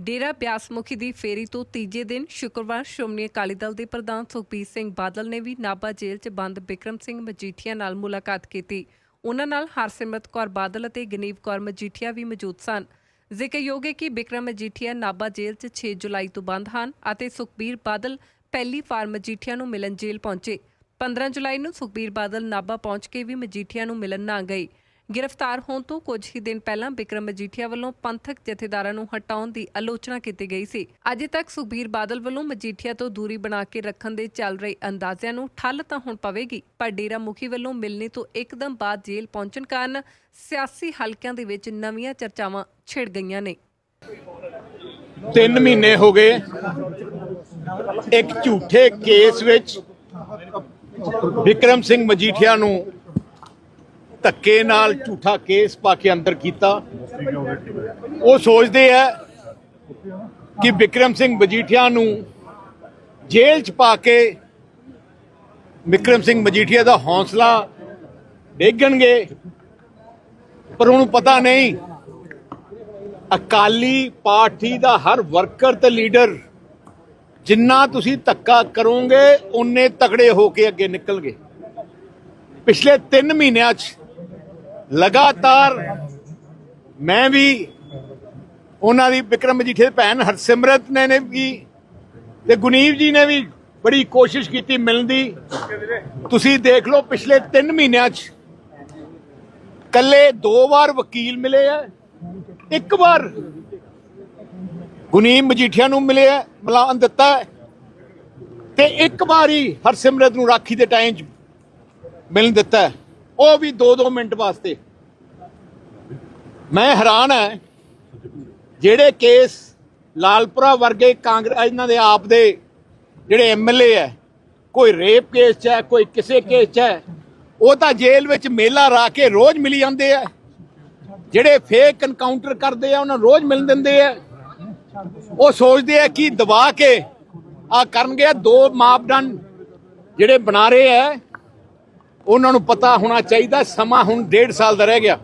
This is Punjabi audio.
ਡੇਰਾ ਬਿਆਸ ਮੁਖੀ ਦੀ ਫੇਰੀ ਤੋਂ ਤੀਜੇ ਦਿਨ ਸ਼ੁੱਕਰਵਾਰ ਸ਼੍ਰੋਮਣੀ ਅਕਾਲੀ ਦਲ ਦੇ ਪ੍ਰਧਾਨ ਸੁਖਬੀਰ ਸਿੰਘ ਬਾਦਲ ਨੇ ਵੀ ਨਾਭਾ ਜੇਲ੍ਹ 'ਚ ਬੰਦ ਬਿਕਰਮ ਸਿੰਘ ਮਜੀਠੀਆ ਨਾਲ ਮੁਲਾਕਾਤ ਕੀਤੀ। ਉਹਨਾਂ ਨਾਲ ਹਰਸਿਮਰਤ ਕੌਰ ਬਾਦਲ ਅਤੇ ਗਨੀਵ ਕੌਰ ਮਜੀਠੀਆ ਵੀ ਮੌਜੂਦ ਸਨ। ਜ਼ਿਕਰਯੋਗ ਹੈ ਕਿ ਬਿਕਰਮ ਮਜੀਠੀਆ ਨਾਭਾ ਜੇਲ੍ਹ 'ਚ 6 ਜੁਲਾਈ ਤੋਂ ਬੰਦ ਹਨ ਅਤੇ ਸੁਖਬੀਰ ਬਾਦਲ ਪਹਿਲੀ ਵਾਰ ਮਜੀਠੀਆ ਨੂੰ ਮਿਲਣ ਜੇਲ੍ਹ ਪਹੁੰਚੇ। 15 ਜੁਲਾਈ ਨੂੰ ਸੁਖਬੀਰ ਬਾਦਲ ਨਾਭਾ ਪਹੁੰਚ ਕੇ ਵੀ ਮਜੀਠੀਆ ਨੂੰ ਮਿਲਣ ਨਾ ਗਏ। ਗ੍ਰਿਫਤਾਰ ਹੋਣ ਤੋਂ ਕੁਝ ਹੀ ਦਿਨ ਪਹਿਲਾਂ ਬਿਕਰਮ ਮਜੀਠੀਆ ਵੱਲੋਂ ਪੰਥਕ ਜਥੇਦਾਰਾਂ ਨੂੰ ਹਟਾਉਣ ਦੀ ਆਲੋਚਨਾ ਕੀਤੀ ਗਈ ਸੀ। ਅਜੇ ਤੱਕ ਸੁਖਬੀਰ ਬਾਦਲ ਵੱਲੋਂ ਮਜੀਠੀਆ ਤੋਂ ਦੂਰੀ ਬਣਾ ਕੇ ਰੱਖਣ ਦੇ ਚੱਲ ਰਹੇ ਅੰਦਾਜ਼ਿਆਂ ਨੂੰ ਠੱਲ ਤਾਂ ਹੁਣ ਪਵੇਗੀ, ਪਰ ਡੇਰਾ ਮੁਖੀ ਵੱਲੋਂ ਮਿਲਣੇ ਤੋਂ ਇੱਕਦਮ ਬਾਅਦ ਜੇਲ੍ਹ ਪਹੁੰਚਣ ਕਾਰਨ ਸਿਆਸੀ ਹਲਕਿਆਂ ਦੇ ਵਿੱਚ ਨਵੀਆਂ ਚਰਚਾਵਾਂ ਛਿੜ ਗਈਆਂ ਨੇ। ਤਿੰਨ ਮਹੀਨੇ ਹੋ ਗਏ, ਇੱਕ ਝੂਠੇ ਕੇਸ ਵਿੱਚ ਵਿਕਰਮ ਸਿੰਘ ਮਜੀਠੀਆ ਨੂੰ ਧੱਕੇ ਨਾਲ ਝੂਠਾ ਕੇਸ ਪਾ ਕੇ ਅੰਦਰ ਕੀਤਾ। ਉਹ ਸੋਚਦੇ ਆ ਕਿ ਵਿਕਰਮ ਸਿੰਘ ਮਜੀਠੀਆ ਨੂੰ ਜੇਲ੍ਹ 'ਚ ਪਾ ਕੇ ਵਿਕਰਮ ਸਿੰਘ ਮਜੀਠੀਆ ਦਾ ਹੌਸਲਾ ਡੇਗਣਗੇ। ਪਰ ਉਹਨੂੰ ਪਤਾ ਨਹੀਂ, ਅਕਾਲੀ ਪਾਰਟੀ ਦਾ ਹਰ ਵਰਕਰ ਤੇ ਲੀਡਰ ਜਿੰਨਾ ਤੁਸੀਂ ਧੱਕਾ ਕਰੋਗੇ ਉਨੇ ਤਕੜੇ ਹੋ ਕੇ ਅੱਗੇ ਨਿਕਲਗੇ ਪਿਛਲੇ 3 ਮਹੀਨਿਆਂ 'ਚ ਲਗਾਤਾਰ ਮੈਂ ਵੀ ਉਹਨਾਂ ਦੀ ਵਿਕਰਮ ਮਜੀਠੇ ਦੀ ਭੈਣ ਹਰਸਿਮਰਤ ਨੇ ਨੇ ਵੀ ਤੇ ਗੁਨੀਵ ਜੀ ਨੇ ਵੀ ਬੜੀ ਕੋਸ਼ਿਸ਼ ਕੀਤੀ ਮਿਲਣ ਦੀ ਤੁਸੀਂ ਦੇਖ ਲਓ ਪਿਛਲੇ 3 ਮਹੀਨਿਆਂ 'ਚ ਕੱਲੇ ਦੋ ਵਾਰ ਵਕੀਲ ਮਿਲੇ ਆ, ਇੱਕ ਵਾਰ ਗੁਨੀਮ ਮਜੀਠੀਆ ਨੂੰ ਮਿਲਿਆ ਬੁਲਾਉਣ ਦਿੱਤਾ ਹੈ। ਤੇ ਇੱਕ ਵਾਰੀ ਹਰਸਿਮਰਤ ਨੂੰ ਰਾਖੀ ਦੇ ਟਾਈਮ 'ਚ ਮਿਲਣ ਦਿੱਤਾ ਉਹ ਵੀ 2-2 ਮਿੰਟ ਵਾਸਤੇ। ਮੈਂ ਹੈਰਾਨ ਹੈ ਜਿਹੜੇ ਕੇਸ ਲਾਲਪੁਰਾ ਵਰਗੇ ਕਾਂਗਰਸ, ਇਹਨਾਂ ਦੇ ਆਪ ਦੇ ਜਿਹੜੇ ਐਮਐਲਏ ਹੈ, ਕੋਈ ਰੇਪ ਕੇਸ 'ਚ ਹੈ, ਕੋਈ ਕਿਸੇ ਕੇਸ 'ਚ ਹੈ, ਉਹ ਤਾਂ ਜੇਲ੍ਹ ਵਿੱਚ ਮੇਲਾ ਰਾ ਕੇ ਰੋਜ਼ ਮਿਲੀ ਜਾਂਦੇ ਆ। ਜਿਹੜੇ ਫੇਕ ਐਨਕਾਊਂਟਰ ਕਰਦੇ ਆ, ਉਹਨਾਂ ਨੂੰ ਰੋਜ਼ ਮਿਲ ਦਿੰਦੇ ਆ। ਉਹ ਸੋਚਦੇ ਆ ਕਿ ਦਬਾ ਕੇ ਆ ਕਰਨਗੇ ਦੋ ਮਾਪਦੰਡ ਜਿਹੜੇ ਬਣਾ ਰਹੇ ਆ। ਉਹਨਾਂ ਨੂੰ ਪਤਾ ਹੋਣਾ ਚਾਹੀਦਾ ਸਮਾਂ ਹੁਣ ਡੇਢ ਸਾਲ ਦਾ ਰਹਿ ਗਿਆ।